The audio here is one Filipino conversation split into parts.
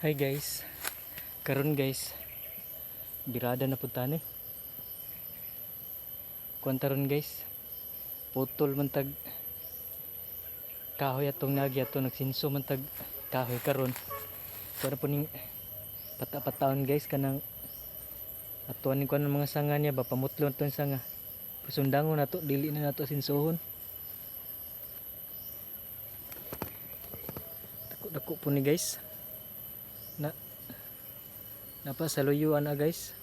Hi guys. Karon guys. Birada na punta ni. Kwanta ron guys. Putol man tag kahoy atong nagi ato nagsinso man tag kahoy karon. Para po ning pata-pataon guys kanang atuan ni kuan mga sanga niya ba pamutlon to sanga. Pasundangon na to dili na nato sinsohon. Dako-dako po ni guys na napa sa luyuan na guys.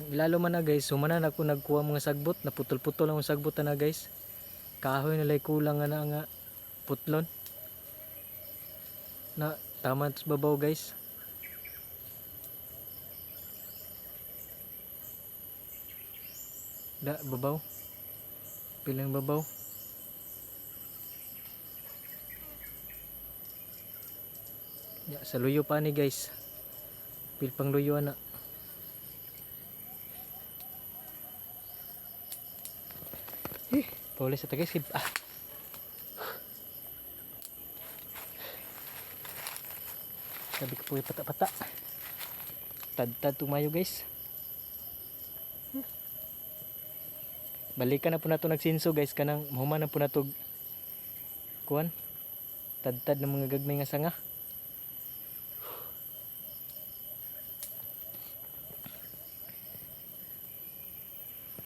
Ang ilalo na guys sumanan ako nagkuha mga sagbot naputol-putol ang sagbot na guys. Kahoy na lay kulang na nga putlon. Na tama sa babaw guys. Da babaw. Pilang babaw Ya, sa luyo pa ni guys. Pil pang luyo na. Eh, pawala sa tagay skip. Ah. Sabi ko po yung pata-pata. Tad-tad tumayo guys. Balikan na po na to nagsinso guys. Kanang mahuman na po na to kuan. Tad-tad ng mga gagmay nga sanga.